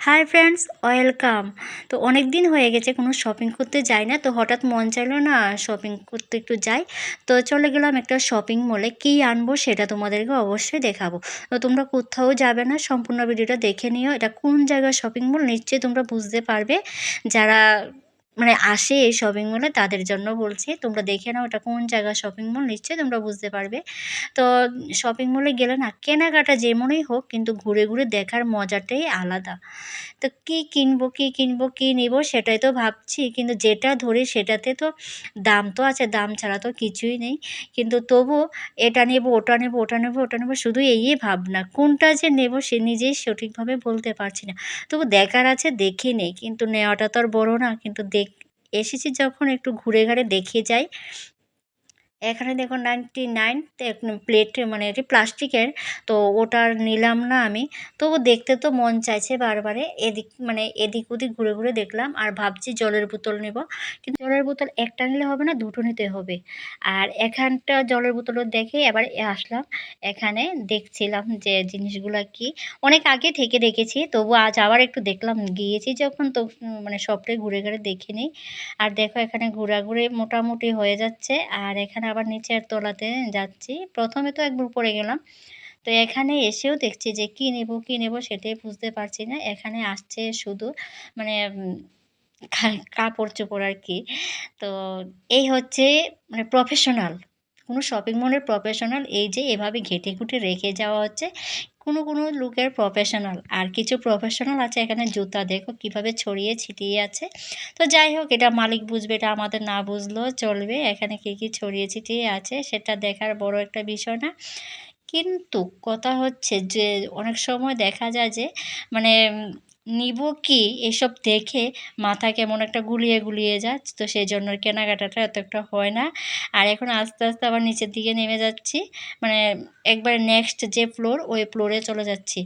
Hi friends, welcome. তো অনেক দিন হয়ে গেছে কোনো শপিং করতে যাই না, তো হঠাৎ মন চাইলো না শপিং করতে একটু যাই। তো চলে গেলাম একটা শপিং মলে, কী আনব সেটা তোমাদেরকে অবশ্যই দেখাবো। তো তোমরা কোথাও যাবে না, সম্পূর্ণ ভিডিওটা দেখে নিও, এটা কোন জায়গার শপিং মল, নিশ্চয়ই তোমরা বুঝতে পারবে। যারা মানে আসে এই শপিং মলে তাদের জন্য বলছি, তোমরা দেখে নাও এটা কোন জায়গার শপিং মল নিশ্চয়ই তোমরা বুঝতে পারবে। তো শপিং মলে গেলে না, কেনাকাটা যেমনই হোক, কিন্তু ঘুরে ঘুরে দেখার মজাটাই আলাদা। তো কী কিনবো কী কিনবো, কী নেব সেটাই তো ভাবছি, কিন্তু যেটা ধরি সেটাতে তো দাম তো আছে, দাম ছাড়া তো কিছুই নেই। কিন্তু তবু এটা নেব, ওটা নেব ওটা নেব ওটা নেব, শুধু এই ভাবনা, কোনটা যে নেব সে নিজেই সঠিকভাবে বলতে পারছি না। তবু দেখার আছে, দেখে নেই, কিন্তু নেওয়াটা তো আর বড়ো না, কিন্তু দেখ এসেছি যখন একটু ঘুরে ঘাড়ে দেখে যাই। এখানে দেখো নাইনটি নাইন প্লেট মানে এটি প্লাস্টিকের, তো ওটার নিলাম না আমি। তবু দেখতে তো মন চাইছে বারবারে, এদিক মানে এদিক ওদিক ঘুরে ঘুরে দেখলাম, আর ভাবছি জলের বোতল নেব। কিন্তু জলের বোতল একটা নিলে হবে না, দুটো নিতে হবে। আর এখানটা জলের বোতলও দেখে এবার আসলাম, এখানে দেখছিলাম যে জিনিসগুলো কি। অনেক আগে থেকে দেখেছি, তবু আজ আবার একটু দেখলাম, গিয়েছি যখন, তো মানে সবটাই ঘুরে ঘুরে দেখে নিই। আর দেখো এখানে ঘোরাঘুরি মোটামুটি হয়ে যাচ্ছে, আর এখানে আবার নিচের তলাতে যাচ্ছি। প্রথমে তো একবার পড়ে গেলাম। তো এখানে এসেও দেখছি যে কী নেব কী নেব সেটাই বুঝতে পারছি না। এখানে আসছে শুধু মানে কাপড় চোপড় আর কি। তো এই হচ্ছে মানে প্রফেশনাল কোনো শপিং মলের প্রফেশনাল এই যে এভাবে ঘেটে ঘুটে রেখে যাওয়া হচ্ছে। কোনো কোনো লুকের প্রফেশনাল আর কিছু প্রফেশনাল আছে এখানে জুতা দেখো কীভাবে ছড়িয়ে ছিটিয়ে আছে। তো যাই হোক, এটা মালিক বুঝবে, এটা আমাদের না বুঝলেও চলবে। এখানে কী কী ছড়িয়ে ছিটিয়ে আছে সেটা দেখার বড় একটা বিষয় না। কিন্তু কথা হচ্ছে যে, অনেক সময় দেখা যায় যে মানে নিব কি? এসব দেখে মাথা কেমন একটা গুলিয়ে গুলিয়ে যায় তো সেই জন্য কেনাকাটাটা এত একটা হয় না। আর এখন আস্তে আস্তে আবার নিচের দিকে নেমে যাচ্ছি মানে একবার নেক্সট যে ফ্লোর ওই ফ্লোরে চলে যাচ্ছি।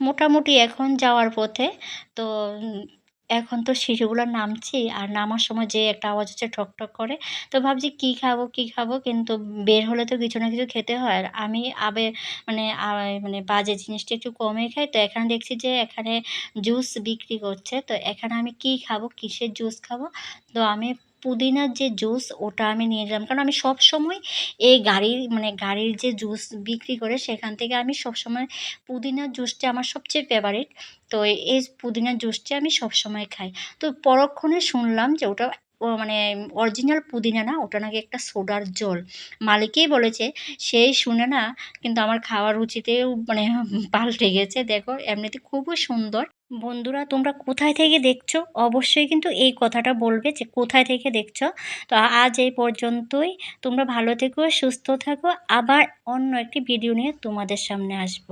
মোটামুটি এখন যাওয়ার পথে, তো এখন তো সিঁড়িগুলো নামছি আর নামার সময় যে একটা আওয়াজ হচ্ছে ঠকঠক করে। তো ভাবছি কি খাব কি খাব? কিন্তু বের হলে তো কিছু না কিছু খেতে হয়। আর আমি আবে মানে মানে বাজে জিনিসটা একটু কমে খাই। তো এখানে দেখছি যে এখানে জুস বিক্রি করছে। তো এখানে আমি কি খাব? কিসের জুস খাব? তো আমি পুদিনার যে জুস ওটা আমি নিয়ে গেলাম। কারণ আমি সব সময় এই গাড়ির মানে গাড়ির যে জুস বিক্রি করে, সেখান থেকে আমি সব সময় পুদিনার জুসটা আমার সবচেয়ে ফেভারিট তো এই পুদিনার জুসটা আমি সব সময় খাই। তো পরক্ষণে শুনলাম যে ওটা মানে অরিজিনাল পুদিনা না, ওটা নাকি একটা সোডার জল। মালিকেই বলেছে, সেই শুনে না, কিন্তু আমার খাওয়ার রুচিতেও মানে পাল্টে গেছে। দেখো, এমনিতে খুবই সুন্দর। বন্ধুরা, তোমরা কোথায় থেকে দেখছ? অবশ্যই কিন্তু এই কথাটা বলবে যে কোথায় থেকে দেখছ। তো আজ এই পর্যন্তই। তোমরা ভালো থেকো, সুস্থ থাকো। আবার অন্য একটি ভিডিও নিয়ে তোমাদের সামনে আসব।